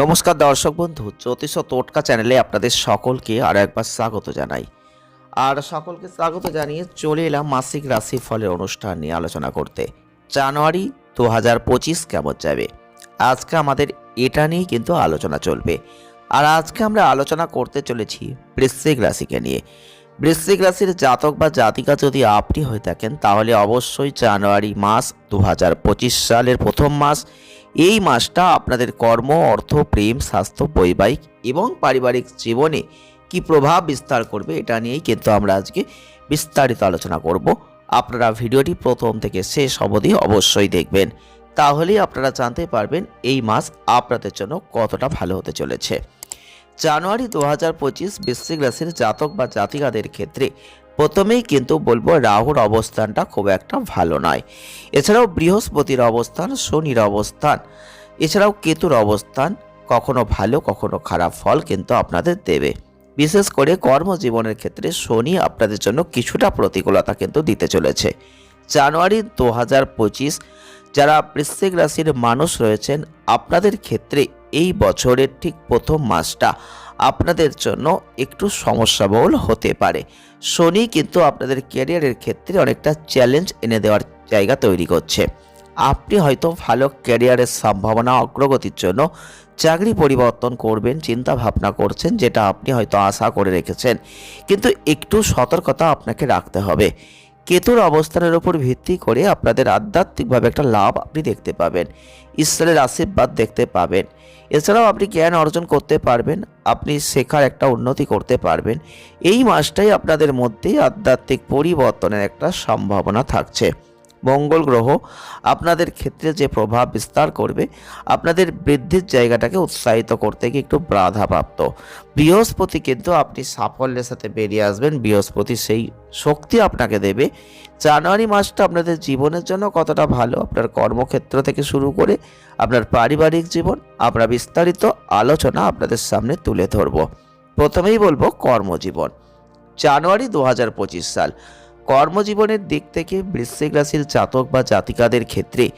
নমস্কার দর্শক বন্ধু, জ্যোতিষ টোটকা চ্যানেলে আপনাদের সকলকে আর একবার স্বাগত জানাই। আর সকলকে স্বাগত জানিয়ে চলে এলাম মাসিক রাশি ফলের অনুষ্ঠান নিয়ে আলোচনা করতে। জানুয়ারি দু হাজার পঁচিশ কেমন যাবে? আজকে আমাদের এটা নিয়েই কিন্তু আলোচনা চলবে। আর আজকে আমরা আলোচনা করতে চলেছি বৃশ্চিক রাশিকে নিয়ে। বৃশ্চিক রাশির জাতক বা জাতিকা যদি আপনি হয়ে থাকেন, তাহলে অবশ্যই জানুয়ারি মাস দু হাজার পঁচিশ সালের প্রথম মাস এই মাসটা আপনাদের কর্ম, অর্থ, প্রেম, স্বাস্থ্য, বৈবাহিক এবং পারিবারিক জীবনে কি প্রভাব বিস্তার করবে এটা নিয়েই কিন্তু আমরা আজকে বিস্তারিত আলোচনা করব। আপনারা ভিডিওটি প্রথম থেকে শেষ অবধি অবশ্যই দেখবেন। তাহলেই আপনারা জানতে পারবেন এই মাস আপনাদের জন্য কতটা ভালো হতে চলেছে। জানুয়ারি দু হাজার পঁচিশ বৃশ্চিক রাশির জাতক বা জাতিকাদের ক্ষেত্রে প্রথমেই কিন্তু বলব রাহুর অবস্থানটা খুব একটা ভালো নয়। এছাড়াও বৃহস্পতির অবস্থান, শনির অবস্থান, এছাড়াও কেতুর অবস্থান, কখনো ভালো, কখনো খারাপ ফল কিন্তু আপনাদের দেবে। বিশেষ করে কর্মজীবনের ক্ষেত্রে শনি আপনাদের জন্য কিছুটা প্রতিকূলতা কিন্তু দিতে চলেছে। জানুয়ারি দু হাজার পঁচিশ, যারা বৃশ্চিক রাশির মানুষ রয়েছেন, আপনাদের ক্ষেত্রে এই বছরের ঠিক প্রথম মাসটা আপনাদের জন্য একটু সমস্যাবহুল হতে পারে। শনি কিন্তু আপনাদের ক্যারিয়ারের ক্ষেত্রে অনেকটা চ্যালেঞ্জ এনে দেওয়ার জায়গা তৈরি করছে। আপনি হয়তো ভালো ক্যারিয়ারের সম্ভাবনা, অগ্রগতির জন্য চাকরি পরিবর্তন করবেন চিন্তা ভাবনা করছেন, যেটা আপনি হয়তো আশা করে রেখেছেন। কিন্তু একটু সতর্কতা আপনাকে রাখতে হবে। কেতুর অবস্থানের উপর ভিত্তি করে আপনাদের আধ্যাত্মিকভাবে একটা লাভ আপনি দেখতে পাবেন, ঈশ্বরের আশীর্বাদ দেখতে পাবেন। এছাড়াও আপনি জ্ঞান অর্জন করতে পারবেন, আপনি শেখার একটা উন্নতি করতে পারবেন। এই মাসটাই আপনাদের মধ্যেই আধ্যাত্মিক পরিবর্তনের একটা সম্ভাবনা থাকছে। মঙ্গল গ্রহ আপনাদের ক্ষেত্রে যে প্রভাব বিস্তার করবে, আপনাদের বৃদ্ধির জায়গাটাকে উৎসাহিত করতে গিয়ে একটু বাধাপ্রাপ্ত। বৃহস্পতি কিন্তু আপনি সাফল্যের সাথে বেরিয়ে আসবেন, বৃহস্পতি সেই শক্তি আপনাকে দেবে। জানুয়ারি মাসটা আপনাদের জীবনের জন্য কতটা ভালো, আপনার কর্মক্ষেত্র থেকে শুরু করে আপনার পারিবারিক জীবন, আমরা বিস্তারিত আলোচনা আপনাদের সামনে তুলে ধরব। প্রথমেই বলব কর্মজীবন। জানুয়ারি দু হাজার পঁচিশ সাল কর্মজীবনের দিক থেকে বৃশ্চিক রাশির জাতক বা জাতিকাদের ক্ষেত্রে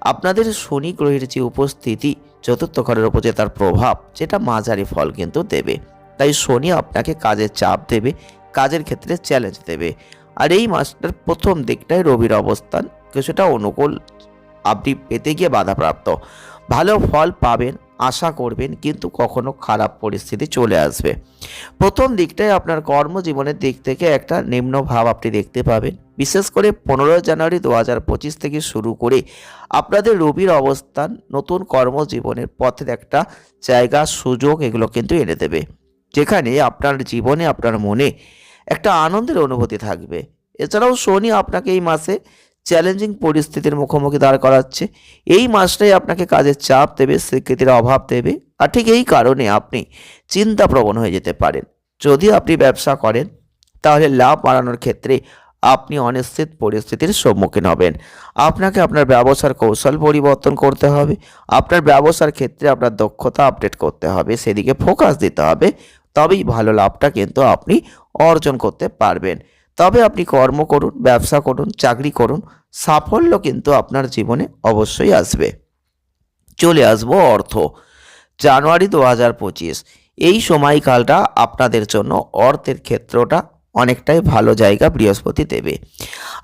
আপনাদের শনি গ্রহের যে উপস্থিতি চতুর্থ ঘরের উপর যে তার প্রভাব যেটা মাঝারি ফল কিন্তু দেবে। তাই শনি আপনাকে কাজের চাপ দেবে, কাজের ক্ষেত্রে চ্যালেঞ্জ দেবে। আর এই মাসটার প্রথম দিকটায় রবির অবস্থান, কিছুটা অনুকূল, আপনি পেতে গিয়ে বাধাপ্রাপ্ত। ভালো ফল পাবেন আশা করবেন কিন্তু কখনো খারাপ পরিস্থিতি চলে আসবে। প্রথম দিকটায় আপনার কর্মজীবনের দিক থেকে একটা নিম্ন ভাব আপনি দেখতে পাবেন। বিশেষ করে পনেরোই জানুয়ারি দু হাজার পঁচিশ থেকে শুরু করে আপনাদের রবির অবস্থান, নতুন কর্মজীবনের পথের একটা জায়গা, সুযোগ এগুলো কিন্তু এনে দেবে। যেখানে আপনার জীবনে, আপনার মনে একটা আনন্দের অনুভূতি থাকবে। এছাড়াও শনি আপনাকে এই মাসে চ্যালেঞ্জিং পরিস্থিতির মুখোমুখি দাঁড় করাচ্ছে। এই মাসটাই আপনাকে কাজের চাপ দেবে, স্বীকৃতির অভাব দেবে, আর ঠিক এই কারণে আপনি চিন্তাপ্রবণ হয়ে যেতে পারেন। যদি আপনি ব্যবসা করেন, তাহলে লাভ বাড়ানোর ক্ষেত্রে আপনি অনিশ্চিত পরিস্থিতির সম্মুখীন হবেন। আপনাকে আপনার ব্যবসার কৌশল পরিবর্তন করতে হবে, আপনার ব্যবসার ক্ষেত্রে আপনার দক্ষতা আপডেট করতে হবে, সেদিকে ফোকাস দিতে হবে, তবেই ভালো লাভটা কিন্তু আপনি অর্জন করতে পারবেন। তবে আপনি কর্ম করুন, ব্যবসা করুন, চাকরি করুন, সাফল্য কিন্তু আপনার জীবনে অবশ্যই আসবে। চলে আসব অর্থ। জানুয়ারি দু হাজার পঁচিশ, এই সময়কালটা আপনাদের জন্য অর্থের ক্ষেত্রটা অনেকটাই ভালো জায়গা বৃহস্পতি দেবে।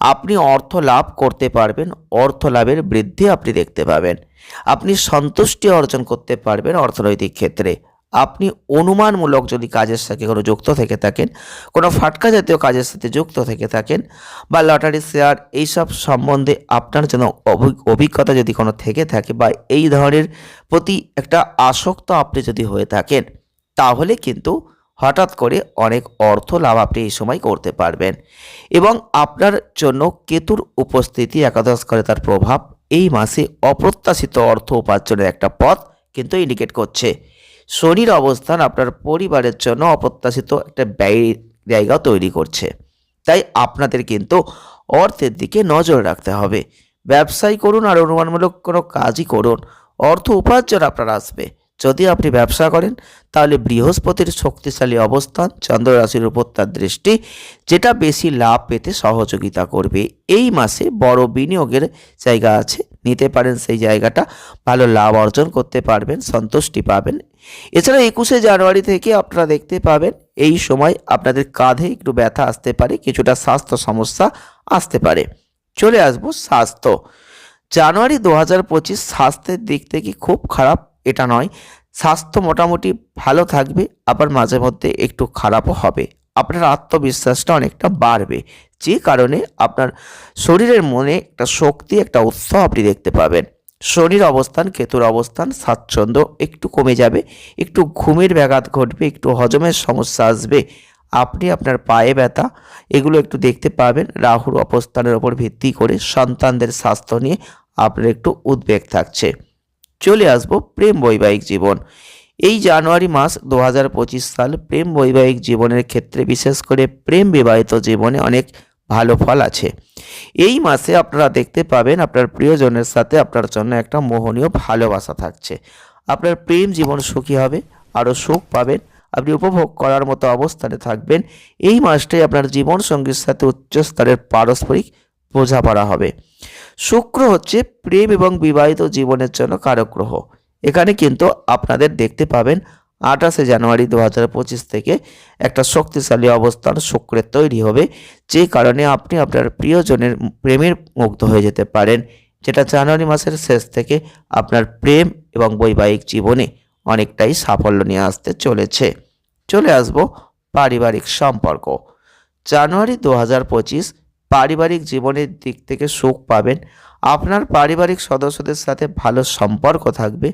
আপনি অর্থ লাভ করতে পারবেন, অর্থ লাভের বৃদ্ধি আপনি দেখতে পাবেন। আপনি সন্তুষ্টি অর্জন করতে পারবেন অর্থনৈতিক ক্ষেত্রে। আপনি অনুমানমূলক যদি কাজের সাথে কোনো যুক্ত থেকে থাকেন, কোনো ফাটকা জাতীয় কাজের সাথে যুক্ত থেকে থাকেন বা লটারি, শেয়ার এইসব সম্বন্ধে আপনার যেন অভি- অভিজ্ঞতা যদি কোনো থেকে থাকে বা এই ধরনের প্রতি একটা আসক্ত আপনি যদি হয়ে থাকেন, তাহলে কিন্তু হঠাৎ করে অনেক অর্থ লাভ আপনি এই সময় করতে পারবেন। এবং আপনার জন্য কেতুর উপস্থিতি একাদশ করে তার প্রভাব এই মাসে অপ্রত্যাশিত অর্থ উপার্জনের একটা পথ কিন্তু ইন্ডিকেট করছে। শনির অবস্থান আপনার পরিবারের জন্য অপ্রত্যাশিত একটা ব্যয় জায়গা তৈরি করছে। তাই আপনাদের কিন্তু অর্থের দিকে নজর রাখতে হবে। ব্যবসায় করুন আর অনুমানমূলক কোনো কাজই করুন। অর্থ উপার্জন আপনার আসবে। যদি আপনি ব্যবসা করেন, তাহলে বৃহস্পতির শক্তিশালী অবস্থান চন্দ্র রাশির উপর তার দৃষ্টি, যেটা বেশি লাভ পেতে সহযোগিতা করবে। এই মাসে বড় বিনিয়োগের জায়গা আছে, নিতে পারেন সেই জায়গাটা, ভালো লাভ অর্জন করতে পারবেন, সন্তুষ্টি পাবেন। এছাড়া একুশে জানুয়ারি থেকে আপনারা দেখতে পাবেন, এই সময় আপনাদের কাঁধে একটু ব্যথা আসতে পারে, কিছুটা স্বাস্থ্য সমস্যা আসতে পারে। চলে আসব স্বাস্থ্য। জানুয়ারি দু হাজার পঁচিশ স্বাস্থ্যের দিক থেকে খুব খারাপ এটা নয়। স্বাস্থ্য মোটামুটি ভালো থাকবে, আবার মাঝে মধ্যে একটু খারাপও হবে। আপনার আত্মবিশ্বাসটা অনেকটা বাড়বে। যে কারণে আপনার শরীরের মনে একটা শক্তি, একটা উৎসাহ আপনি দেখতে পাবেন। শনির অবস্থান, কেতুর অবস্থান, স্বাচ্ছন্দ্য একটু কমে যাবে, একটু ঘুমের ব্যাঘাত ঘটবে, একটু হজমের সমস্যা আসবে, আপনি আপনার পায়ে ব্যথা, এগুলো একটু দেখতে পাবেন। রাহুর অবস্থানের ওপর ভিত্তি করে সন্তানদের স্বাস্থ্য নিয়ে আপনার একটু উদ্বেগ থাকছে। চলে আসব প্রেম বৈবাহিক জীবন। এই জানুয়ারি মাস দু হাজার পঁচিশ সাল প্রেম বৈবাহিক জীবনের ক্ষেত্রে বিশেষ করে প্রেম বিবাহিত জীবনে অনেক ভালো ফল আছে। এই মাসে আপনারা দেখতে পাবেন আপনার প্রিয়জনের সাথে আপনার জন্য একটা মোহনীয় ভালোবাসা থাকছে। আপনার প্রেম জীবন সুখী হবে, আরও সুখ পাবেন, আপনি উপভোগ করার মতো অবস্থানে থাকবেন। এই মাসটাই আপনার জীবন সঙ্গীর সাথে উচ্চ স্তরের পারস্পরিক বোঝাপড়া হবে। শুক্র হচ্ছে প্রেম এবং বিবাহিত জীবনের জন্য কারক গ্রহ এখানে কিন্তু আপনাদের দেখতে পাবেন আঠাশে জানুয়ারি দু হাজার পঁচিশ থেকে একটা শক্তিশালী অবস্থান শুক্রের তৈরি হবে, যে কারণে আপনি আপনার প্রিয়জনের প্রেমের মুগ্ধ হয়ে যেতে পারেন, যেটা জানুয়ারি মাসের শেষ থেকে আপনার প্রেম এবং বৈবাহিক জীবনে অনেকটাই সাফল্য নিয়ে আসতে চলেছে। চলে আসব পারিবারিক সম্পর্ক। জানুয়ারি দু হাজার পঁচিশ পারিবারিক জীবনের দিক থেকে সুখ পাবেন। আপনার পারিবারিক সদস্যদের সাথে ভালো সম্পর্ক থাকবে।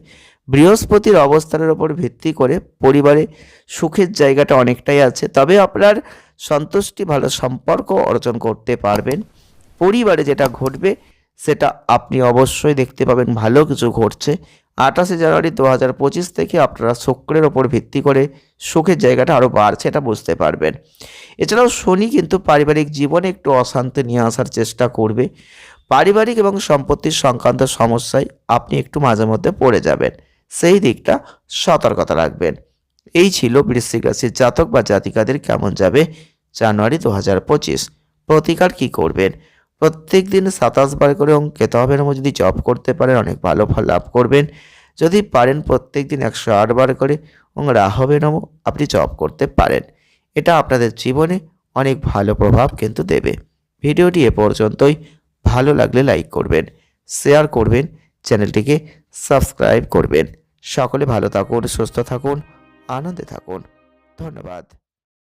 বৃহস্পতির অবস্থানের ওপর ভিত্তি করে পরিবারে সুখের জায়গাটা অনেকটাই আছে। তবে আপনার সন্তুষ্টি, ভালো সম্পর্ক অর্জন করতে পারবেন। পরিবারে যেটা ঘটবে সেটা আপনি অবশ্যই দেখতে পাবেন। ভালো কিছু ঘটছে। আঠাশে জানুয়ারি দু হাজার পঁচিশ থেকে আপনারা শুক্রের ওপর ভিত্তি করে সুখের জায়গাটা আরও বাড়ছে এটা বুঝতে পারবেন। এছাড়াও শনি কিন্তু পারিবারিক জীবনে একটু অশান্তি নিয়ে আসার চেষ্টা করবে। পারিবারিক এবং সম্পত্তির সংক্রান্ত সমস্যায় আপনি একটু মাঝে মধ্যে পড়ে যাবেন। সেই দিকটা সতর্কতা রাখবেন। এই ছিল বৃশ্চিক রাশির জাতক বা জাতিকাদের কেমন যাবে জানুয়ারি দু হাজার পঁচিশ। প্রতিকার কী করবেন? প্রত্যেক দিন সাতাশ বার করে অঙ্কে তহবের যদি জব করতে পারেন, অনেক ভালো ফল লাভ করবেন। যদি পারেন প্রত্যেক দিন একশো আট বার করে এবং রাহবে নম, আপনি জব করতে পারেন। এটা আপনাদের জীবনে অনেক ভালো প্রভাব কিন্তু দেবে। ভিডিওটি এ পর্যন্তই। ভালো লাগলে লাইক করবেন, শেয়ার করবেন, চ্যানেলটিকে সাবস্ক্রাইব করবেন। সকলে ভালো থাকুন, সুস্থ থাকুন, আনন্দে থাকুন। ধন্যবাদ।